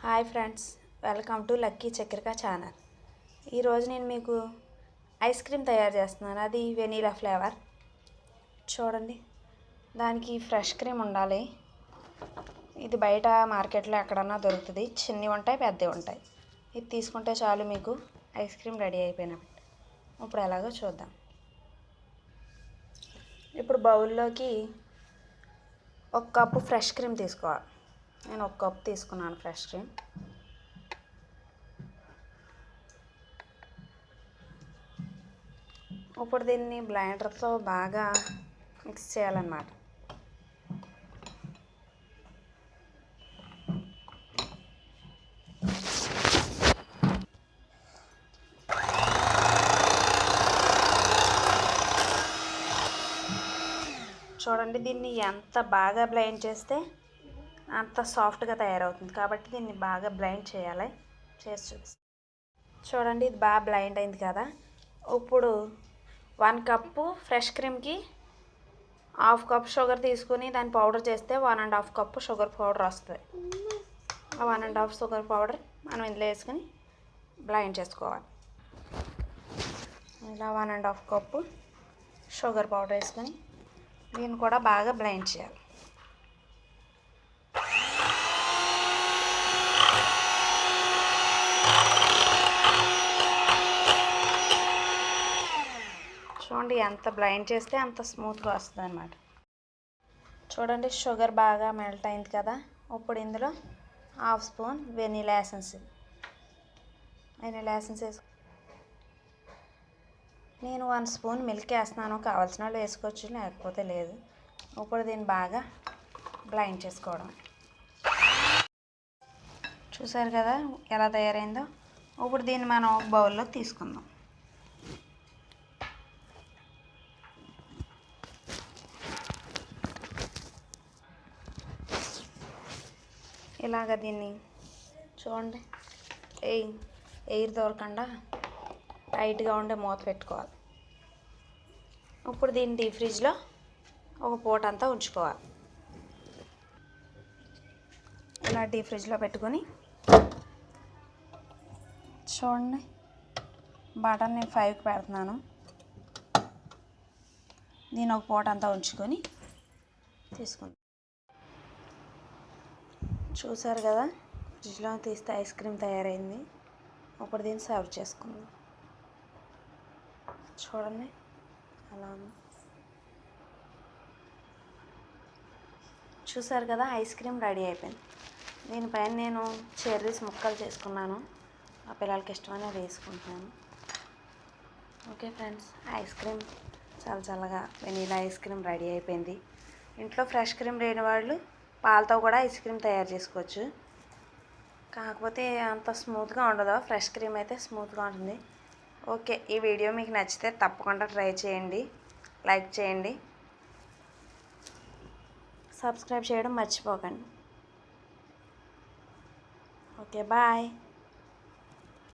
Hi friends welcome to Lucky Chakrika channel. ఈరోజు నేను మీకు ఐస్ క్రీమ్ తయారు చేస్తున్నాను. అది వెనీలా ఫ్లేవర్. చూడండి దానికి ఫ్రెష్ క్రీమ్ ఉండాలి. ఇది బయట మార్కెట్లో ఎక్కడన్నా దొరుకుతుంది. చిన్నవి ఉంటాయి పెద్దవి ఉంటాయి. ఇది తీసుకుంటే చాలు మీకు ఐస్ క్రీమ్ రెడీ అయిపోయినట్టు. ఇప్పుడు ఎలాగో చూద్దాం. ఇప్పుడు బౌల్లోకి ఒక కప్పు ఫ్రెష్ క్రీమ్ తీసుకోవాలి. నేను ఒక కప్ తీసుకున్నాను ఫ్రెష్ క్రీమ్. ఇప్పుడు దీన్ని బ్లైండర్తో బాగా మిక్స్ చేయాలన్నమాట. చూడండి దీన్ని ఎంత బాగా బ్లైండ్ చేస్తే అంత సాఫ్ట్గా తయారవుతుంది. కాబట్టి దీన్ని బాగా బ్లైండ్ చేయాలి. చేసి చూపిస్తాను చూడండి ఇది బాగా బ్లైండ్ అయింది కదా. ఇప్పుడు వన్ కప్పు ఫ్రెష్ క్రీమ్కి హాఫ్ కప్ షుగర్ తీసుకుని దాన్ని పౌడర్ చేస్తే one and half cup sugar powder వస్తుంది. ఆ one and half sugar powder మనం ఇందులో వేసుకొని బ్లైండ్ చేసుకోవాలి. ఇలా one and half cup sugar powder వేసుకొని దీన్ని కూడా బాగా బ్లైండ్ చేయాలి. చూడండి ఎంత బ్లైండ్ చేస్తే అంత స్మూత్గా వస్తుంది అనమాట చూడండి షుగర్ బాగా మెల్ట్ అయింది కదా. ఇప్పుడు ఇందులో half spoon vanilla essence vanilla essence వేసు నేను వన్ స్పూన్ మిల్క్ వేస్తున్నాను. కావాల్సిన వాళ్ళు వేసుకోవచ్చు లేకపోతే లేదు. ఇప్పుడు దీన్ని బాగా బ్లైండ్ చేసుకోవడం. చూసారు కదా ఎలా తయారైందో? ఇప్పుడు దీన్ని మనం బౌల్లో తీసుకుందాం. ఇలాగ దీన్ని చూడండి. ఎయిర్ ఎయిర్ దొరకకుండా టైట్గా ఉండే మూత పెట్టుకోవాలి. ఇప్పుడు దీన్ని డీప్ ఫ్రిడ్జ్లో ఒక పూట అంతా ఉంచుకోవాలి. ఇలా డీప్ ఫ్రిడ్జ్లో పెట్టుకొని చూడండి. బటన్ నేను ఫైవ్కి పెడుతున్నాను. దీని ఒక పూట అంతా ఉంచుకొని తీసుకుందాం. చూసారు కదా ఫ్రిడ్జ్లో తీస్తే ఐస్ క్రీమ్ తయారైంది. ఒకటి దీన్ని సర్వ్ చేసుకుందాం. చూడండి అలా ఉంది. చూసారు కదా ఐస్ క్రీమ్ రెడీ అయిపోయింది. దీనిపైన నేను చెర్రీస్ ముక్కలు చేసుకున్నాను. ఆ పిల్లలకి ఇష్టమని అది వేసుకుంటున్నాను. ఓకే ఫ్రెండ్స్ ఐస్ క్రీమ్ చాలా చల్లగా వెనీలా ఐస్ క్రీమ్ రెడీ అయిపోయింది. ఇంట్లో ఫ్రెష్ క్రీమ్ లేని వాళ్ళు పాలతో కూడా ఐస్ క్రీమ్ తయారు చేసుకోవచ్చు. కాకపోతే అంత స్మూత్గా ఉండదు. ఫ్రెష్ క్రీమ్ అయితే స్మూత్గా ఉంటుంది. ఓకే ఈ వీడియో మీకు నచ్చితే తప్పకుండా ట్రై చేయండి. లైక్ చేయండి. సబ్స్క్రైబ్ చేయడం మర్చిపోకండి. Okay bye.